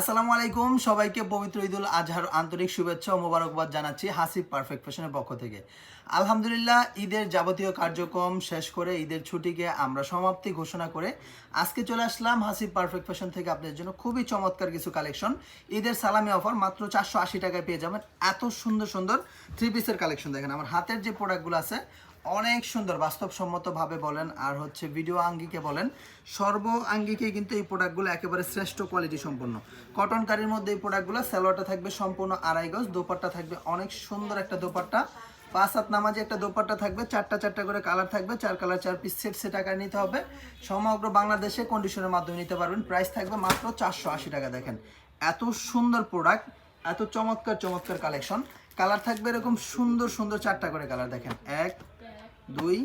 আসসালামু আলাইকুম। সবাইকে পবিত্র ঈদুল আজহার আন্তরিক শুভেচ্ছা ও মোবারকবাদ জানাচ্ছি হাসিব পারফেক্ট ফ্যাশনের পক্ষ থেকে। আলহামদুলিল্লাহ, ঈদের যাবতীয় কার্যক্রম শেষ করে ঈদের ছুটিকে আমরা সমাপ্তি ঘোষণা করে আজকে চলে আসলাম হাসিব পারফেক্ট ফ্যাশন থেকে আপনাদের জন্য খুবই চমৎকার কিছু কালেকশন। ঈদের সালামি অফার মাত্র চারশো আশি টাকায় পেয়ে যাবেন। এত সুন্দর সুন্দর থ্রি পিসের কালেকশন দেখেন। আমার হাতের যে প্রোডাক্টগুলো আছে অনেক সুন্দর, বাস্তবসম্মতভাবে বলেন, আর হচ্ছে ভিডিও আঙ্গিকে বলেন, সর্ব আঙ্গিকে কিন্তু এই প্রোডাক্টগুলো একেবারে শ্রেষ্ঠ কোয়ালিটি সম্পন্ন। কটন কারির মধ্যে এই প্রোডাক্টগুলো সালোয়ারটা থাকবে সম্পূর্ণ আড়াই গজ, দোপাট্টা থাকবে অনেক সুন্দর একটা দোপাট্টা। পাঁচ হাত নামাজে একটা দোপাট্টা থাকবে, চারটা চারটা করে কালার থাকবে, চার কালার চার পিস সেট সে টাকা নিতে হবে। সমগ্র বাংলাদেশে কন্ডিশনের মাধ্যমে নিতে পারবেন প্রাইস থাকবে মাত্র চারশো আশি টাকা, দেখেন। এত সুন্দর প্রোডাক্ট এত চমৎকার চমৎকার কালেকশন কালার থাকবে এরকম সুন্দর সুন্দর চারটা করে কালার দেখেন। এক দুই,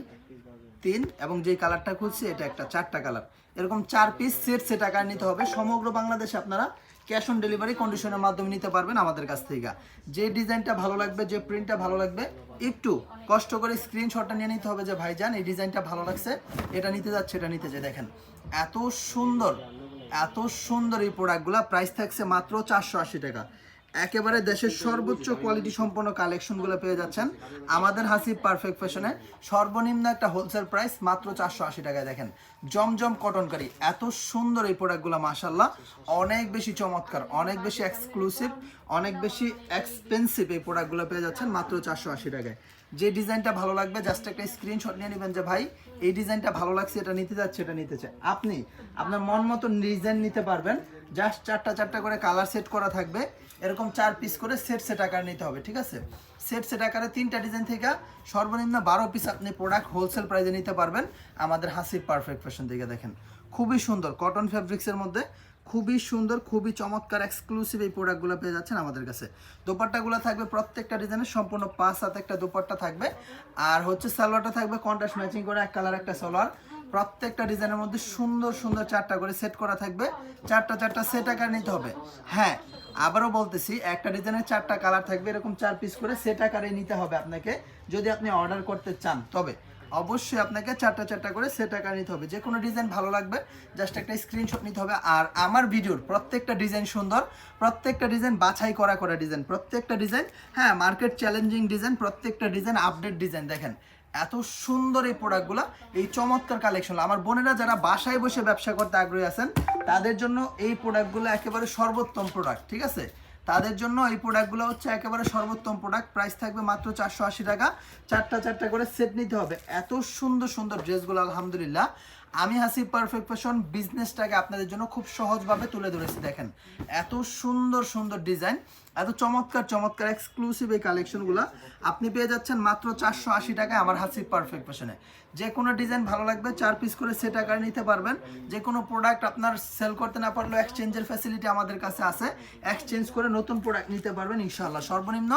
তিন এবং যেই কালারটা খুঁজছি, এটা একটা চারটা কালার। এরকম চার পিস সেট সে টাকা নিতে হবে। সমগ্র বাংলাদেশে আপনারা ক্যাশ অন ডেলিভারি কন্ডিশনের মাধ্যমে নিতে পারবেন আমাদের কাছ থেকে। যে ডিজাইনটা ভালো লাগবে, যে প্রিন্টটা ভালো লাগবে, একটু কষ্ট করে স্ক্রিনশটটা নিয়ে নিতে হবে যে ভাই ভাইজান, এই ডিজাইনটা ভালো লাগছে, এটা নিতে যাচ্ছে, এটা নিতে যে দেখেন, এত সুন্দর এত সুন্দর এই প্রোডাক্টগুলো প্রাইস থাকছে মাত্র চারশো আশি টাকা। একেবারে দেশের সর্বোচ্চ কোয়ালিটি সম্পন্ন কালেকশনগুলো পেয়ে যাচ্ছেন। আমাদের হাসি পারফেক্ট ফ্যাশনে সর্বনিম্ন একটা হোলসেল প্রাইস মাত্র চারশো আশি টাকায় দেখেন। জমজম কটনকারি এত সুন্দর এই প্রোডাক্টগুলো মাসাল্লাহ অনেক বেশি চমৎকার, অনেক বেশি এক্সক্লুসিভ অনেক বেশি এক্সপেন্সিভ এই প্রোডাক্টগুলো পেয়ে যাচ্ছেন মাত্র চারশো আশি টাকায়। যে ডিজাইনটা ভালো লাগবে জাস্ট একটা স্ক্রিনশট নিয়ে নেবেন যে, ভাই, এই ডিজাইনটা ভালো লাগছে, এটা নিতে যাচ্ছে, এটা নিতে চাই আপনি আপনার মন মতো ডিজাইন নিতে পারবেন জাস্ট চারটা চারটা করে কালার সেট করা থাকবে। এরকম চার পিস করে সেট সেট আকার নিতে হবে, ঠিক আছে? সেট সেট আকারে তিনটা ডিজাইন থেকে সর্বনিম্ন বারো পিস আপনি প্রোডাক্ট হোলসেল প্রাইসে নিতে পারবেন। আমাদের হাসিব পারফেক্ট ফ্যাশন থেকে দেখেন। খুবই সুন্দর কটন ফ্যাব্রিক্সের মধ্যে খুবই সুন্দর, খুবই চমৎকার এক্সক্লুসিভ এই প্রোডাক্টগুলো পেয়ে যাচ্ছেন আমাদের কাছে। দোপাট্টাগুলো থাকবে প্রত্যেকটা ডিজাইনের সম্পূর্ণ পাঁচ হাতে একটা দোপাট্টা থাকবে। আর হচ্ছে সালোয়ারটা থাকবে কন্ট্রাস্ট ম্যাচিং করে এক কালার একটা সালোয়ার। প্রত্যেকটা ডিজাইনের মধ্যে সুন্দর সুন্দর চারটা করে সেট করা থাকবে। চারটা চারটা সেট আকার নিতে হবে। হ্যাঁ আবারও বলতেছি, একটা ডিজাইনের চারটা কালার থাকবে, এরকম চার পিস করে সেট আকারে নিতে হবে আপনাকে। যদি আপনি অর্ডার করতে চান, তবে অবশ্যই আপনাকে চারটা চারটা করে সেট আকার নিতে হবে। যে কোনো ডিজাইন ভালো লাগবে জাস্ট একটা স্ক্রিনশট নিতে হবে। আর আমার ভিডিওর প্রত্যেকটা ডিজাইন সুন্দর, প্রত্যেকটা ডিজাইন বাছাই করা করা ডিজাইন প্রত্যেকটা ডিজাইন হ্যাঁ মার্কেট চ্যালেঞ্জিং ডিজাইন প্রত্যেকটা ডিজাইন আপডেট ডিজাইন দেখেন। এত সুন্দর এই প্রোডাক্টগুলো এই চমৎকার কালেকশন আমার বোনেরা যারা বাসায় বসে ব্যবসা করতে আগ্রহী আছেন, তাদের জন্য এই প্রোডাক্টগুলো একেবারে সর্বোত্তম প্রোডাক্ট ঠিক আছে? তাদের জন্য এই প্রোডাক্টগুলো হচ্ছে একেবারে সর্বোত্তম প্রোডাক্ট প্রাইস থাকবে মাত্র চারশো আশি টাকা। চারটা চারটা করে সেট নিতে হবে। এত সুন্দর সুন্দর ড্রেসগুলো আলহামদুলিল্লাহ। আমি হাসি পারফেক্ট ফ্যাশন বিজনেসটাকে আপনাদের জন্য খুব সহজভাবে তুলে ধরেছি, দেখেন। এত সুন্দর সুন্দর ডিজাইন এত চমৎকার চমৎকার এক্সক্লুসিভ এই কালেকশনগুলো আপনি পেয়ে যাচ্ছেন মাত্র চারশো আশি টাকায় আমার হাসি পারফেক্ট ফ্যাশনে যে কোনো ডিজাইন ভালো লাগবে, চার পিস করে সেট আকারে নিতে পারবেন। যে কোনো প্রোডাক্ট আপনার সেল করতে না পারলেও এক্সচেঞ্জের ফ্যাসিলিটি আমাদের কাছে আছে। এক্সচেঞ্জ করে নতুন প্রোডাক্ট নিতে পারবেন ইনশাল্লাহ সর্বনিম্ন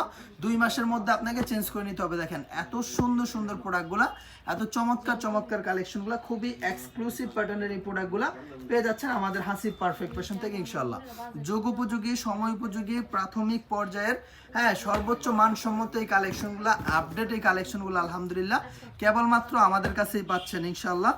দুই মাসের মধ্যে আপনাকে চেঞ্জ করে নিতে হবে, দেখেন। এত সুন্দর সুন্দর প্রোডাক্টগুলো এত চমৎকার চমৎকার কালেকশনগুলো খুবই এক্সক্লুসিভ প্যাটার্নের এই প্রোডাক্টগুলো পেয়ে যাচ্ছেন আমাদের হাসি পারফেক্ট ফ্যাশন থেকে, ইনশাআল্লাহ। যুগ উপযোগী, সময় উপযোগী, প্রাথমিক পর্যায়ের হ্যাঁ সর্বোচ্চ মানসম্মত এই কালেকশনগুলো আপডেট এই কালেকশনগুলো আলহামদুলিল্লাহ, কেবলমাত্র আমাদের কাছেই পাচ্ছেন, ইনশাআল্লাহ।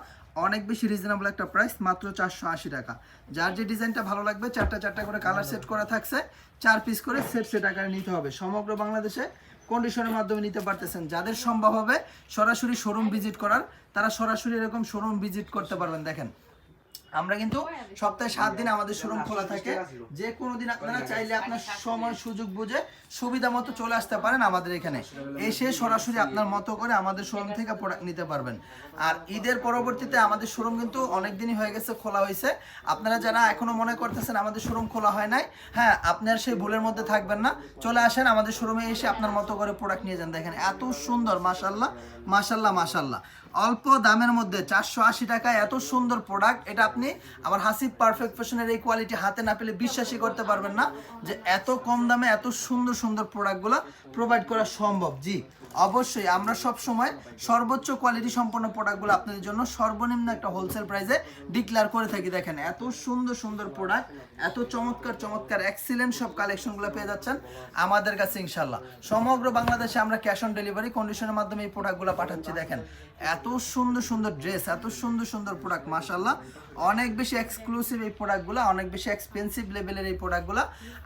অনেক বেশি রিজনেবল একটা প্রাইস মাত্র চারশো আশি টাকা। যার যে ডিজাইনটা ভালো লাগবে চারটা চারটা করে কালার সেট করা থাকছে, চার পিস করে সেট সেট আকারে নিতে হবে। সমগ্র বাংলাদেশে কন্ডিশনের মাধ্যমে নিতে পারতেছেন। যাদের সম্ভব হবে সরাসরি শোরুম ভিজিট করার, তারা সরাসরি এরকম শোরুম ভিজিট করতে পারবেন। দেখেন আমরা কিন্তু সপ্তাহে সাত দিন আমাদের শোরুম খোলা থাকে। যে কোনো দিন আপনারা চাইলে আপনার সময় সুযোগ বুঝে সুবিধা মতো চলে আসতে পারেন আমাদের এখানে। এসে সরাসরি আপনার মতো করে আমাদের শোরুম থেকে প্রোডাক্ট নিতে পারবেন। আর ঈদের পরবর্তীতে আমাদের শোরুম কিন্তু অনেক দিনই হয়ে গেছে খোলা হয়েছে। আপনারা যারা এখনও মনে করতেছেন আমাদের শোরুম খোলা হয় নাই হ্যাঁ আপনার সেই ভুলের মধ্যে থাকবেন না। চলে আসেন আমাদের শোরুমে এসে আপনার মতো করে প্রোডাক্ট নিয়ে যান। দেখেন এত সুন্দর মাশাল্লাহ মাশাল্লাহ মাশাল্লাহ অল্প দামের মধ্যে চারশো আশি টাকায় এত সুন্দর প্রোডাক্ট এটা আপনি আমার হাসিব পারফেক্ট ফ্যাশনের এই কোয়ালিটি হাতে না পেলে বিশ্বাসই করতে পারবেন না যে এত কম দামে এত সুন্দর সুন্দর প্রোডাক্টগুলো প্রোভাইড করা সম্ভব। জি। অবশ্যই আমরা সব সময় সর্বোচ্চ কোয়ালিটি সম্পন্ন প্রোডাক্টগুলো আপনাদের জন্য সর্বনিম্ন একটা হোলসেল প্রাইসে ডিক্লেয়ার করে থাকি। দেখেন, এত সুন্দর সুন্দর প্রোডাক্ট এত চমৎকার চমৎকার এক্সিলেন্ট সব কালেকশনগুলো পেয়ে যাচ্ছেন আমাদের কাছে ইনশাল্লাহ সমগ্র বাংলাদেশে আমরা ক্যাশ অন ডেলিভারি কন্ডিশনের মাধ্যমে এই প্রোডাক্টগুলো পাঠাচ্ছি। দেখেন, এত সুন্দর সুন্দর ড্রেস এত সুন্দর সুন্দর প্রোডাক্ট মাশাল্লাহ অনেক বেশি এক্সক্লুসিভ এই প্রোডাক্টগুলো অনেক বেশি এক্সপেন্সিভ লেভেলের এই প্রোডাক্টগুলো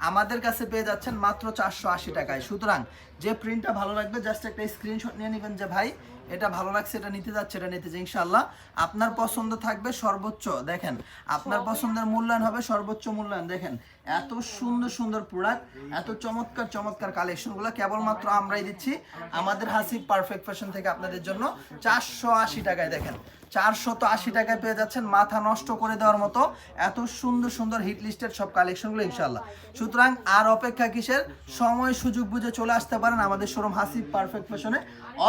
আমাদের কাছে পেয়ে যাচ্ছেন মাত্র চারশো আশি টাকায়। সুতরাং যে প্রিন্টটা ভালো লাগবে জাস্ট একটা স্ক্রিনশট নিয়ে নেবেন যে ভাই এটা ভালো লাগছে এটা নিতে যাচ্ছে এটা নিতে যাচ্ছে। ইনশাল্লাহ আপনার পছন্দ থাকবে সর্বোচ্চ দেখেন আপনার পছন্দের মূল্যায়ন হবে সর্বোচ্চ মূল্যায়ন দেখেন এত সুন্দর সুন্দর প্রোডাক্ট এত চমৎকার চমৎকার কালেকশনগুলো কেবলমাত্র আমরাই দিচ্ছি আমাদের হাসি পারফেক্ট ফ্যাশন থেকে আপনাদের জন্য চারশো আশি টাকায় দেখেন চারশত আশি টাকায় পেয়ে যাচ্ছেন মাথা নষ্ট করে দেওয়ার মতো এত সুন্দর সুন্দর হিট লিস্টের সব কালেকশনগুলো ইনশাল্লাহ সুতরাং আর অপেক্ষা কিসের? সময় সুযোগ বুঝে চলে আসতে পারেন আমাদের শোরুম হাসি পারফেক্ট ফ্যাশনে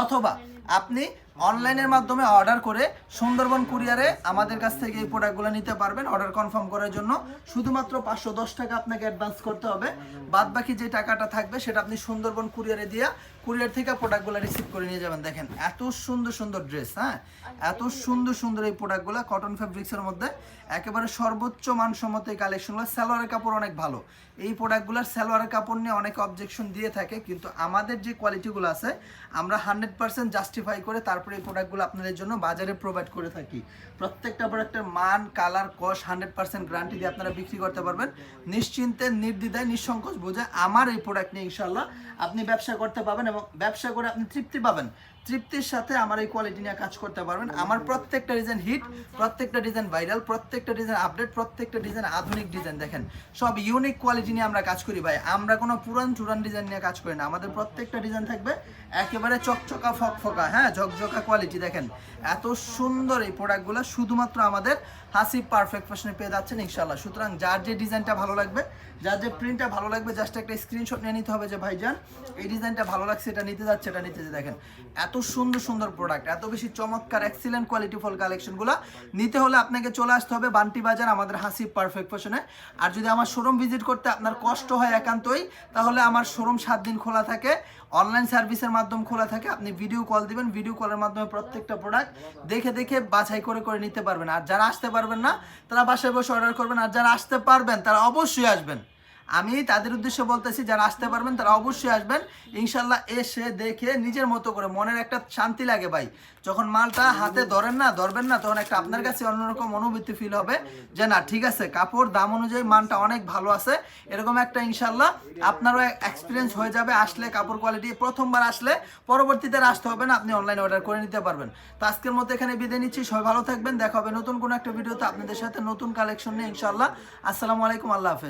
অথবা আপনি maintenez অনলাইনের মাধ্যমে অর্ডার করে সুন্দরবন কুরিয়ারে আমাদের কাছ থেকে এই প্রোডাক্টগুলো নিতে পারবেন। অর্ডার কনফার্ম করার জন্য শুধুমাত্র পাঁচশো দশ টাকা আপনাকে অ্যাডভান্স করতে হবে। বাদ বাকি যে টাকাটা থাকবে সেটা আপনি সুন্দরবন কুরিয়ারে দিয়ে কুরিয়ার থেকে প্রোডাক্টগুলো রিসিভ করে নিয়ে যাবেন। দেখেন, এত সুন্দর সুন্দর ড্রেস হ্যাঁ? এত সুন্দর সুন্দর এই প্রোডাক্টগুলো কটন ফ্যাব্রিক্সের মধ্যে। একেবারে সর্বোচ্চ মানসম্মত এই কালেকশনগুলো সালোয়ারের কাপড় অনেক ভালো। এই প্রোডাক্টগুলোর সালোয়ারের কাপড় নিয়ে অনেক অবজেকশন দিয়ে থাকে, কিন্তু আমাদের যে কোয়ালিটিগুলো আছে, আমরা হান্ড্রেড পার্সেন্ট জাস্টিফাই করে তারপরে এই প্রোডাক্টগুলো আপনাদের জন্য বাজারে প্রোভাইড করে থাকি। প্রত্যেকটা প্রোডাক্টের মান কালার কস হান্ড্রেড পার্সেন্ট গ্যারান্টি দিয়ে আপনারা বিক্রি করতে পারবেন। নিশ্চিন্তে, নির্দ্বিধায়, নিঃসংকোচ বোঝে আমার এই প্রোডাক্ট নিয়ে ইনশাল্লাহ আপনি ব্যবসা করতে পারবেন এবং ব্যবসা করে আপনি তৃপ্তি পাবেন। তৃপ্তির সাথে আমার এই কোয়ালিটি নিয়ে কাজ করতে পারবেন। আমার প্রত্যেকটা ডিজাইন হিট প্রত্যেকটা ডিজাইন ভাইরাল প্রত্যেকটা ডিজাইন আপডেট প্রত্যেকটা ডিজাইন আধুনিক ডিজাইন দেখেন। সব ইউনিক কোয়ালিটি নিয়ে আমরা কাজ করি ভাই। আমরা কোনো পুরান চুরান ডিজাইন নিয়ে কাজ করি না। আমাদের প্রত্যেকটা ডিজাইন থাকবে একেবারে চকচকা, ফকফকা হ্যাঁ? ঝকঝকা কোয়ালিটি দেখেন। এত সুন্দর এই প্রোডাক্টগুলো শুধুমাত্র আমাদের হাসি পারফেক্ট ফ্যাশনে পেয়ে যাচ্ছেন ইনশাল্লাহ সুতরাং যার যে ডিজাইনটা ভালো লাগবে, যার যে প্রিন্টটা ভালো লাগবে জাস্ট একটা স্ক্রিনশট নিয়ে নিতে হবে যে, ভাইজান, এই ডিজাইনটা ভালো লাগছে, এটা নিতে যাচ্ছে, এটা নিতে যাচ্ছে। দেখেন, এত সুন্দর সুন্দর প্রোডাক্ট এত বেশি চমৎকার এক্সিলেন্ট কোয়ালিটি ফুল কালেকশনগুলো নিতে হলে আপনাকে চলে আসতে হবে বান্টি বাজার আমাদের হাসি পারফেক্ট ফ্যাশনে আর যদি আমার শোরুম ভিজিট করতে আপনার কষ্ট হয় একান্তই, তাহলে আমার শোরুম সাত দিন খোলা থাকে অনলাইন সার্ভিসের মাধ্যমে খোলা থাকে, আপনি ভিডিও কল দিবেন ভিডিও কলের মাধ্যমে প্রত্যেকটা প্রোডাক্ট দেখে দেখে বাছাই করে করে নিতে পারবেন। আর যারা আসতে পারবেন না, তারা বাসায় বসে অর্ডার করবেন। আর যারা আসতে পারবেন, তারা অবশ্যই আসবেন। আমি তাদের উদ্দেশ্যে বলতেছি, যারা আসতে পারবেন তারা অবশ্যই আসবেন। ইনশাল্লাহ এসে দেখে নিজের মতো করে মনের একটা শান্তি লাগে ভাই। যখন মালটা হাতে ধরেন না, ধরবেন না, তখন একটা আপনার কাছে অন্যরকম অনুভূতি ফিল হবে যে, না, ঠিক আছে, কাপড় দাম অনুযায়ী মানটা অনেক ভালো আছে। এরকম একটা ইনশাল্লাহ আপনারও এক্সপিরিয়েন্স হয়ে যাবে। আসলে কাপড় কোয়ালিটি প্রথমবার আসলে পরবর্তীতে আসতে হবে না, আপনি অনলাইনে অর্ডার করে নিতে পারবেন। তো আজকের মতো এখানে বিদায় নিচ্ছি, সবাই ভালো থাকবেন, দেখা হবে নতুন কোনো একটা ভিডিওতে আপনাদের সাথে নতুন কালেকশন নিয়ে ইনশাল্লাহ। আসসালামু আলাইকুম, আল্লাহ হাফেজ।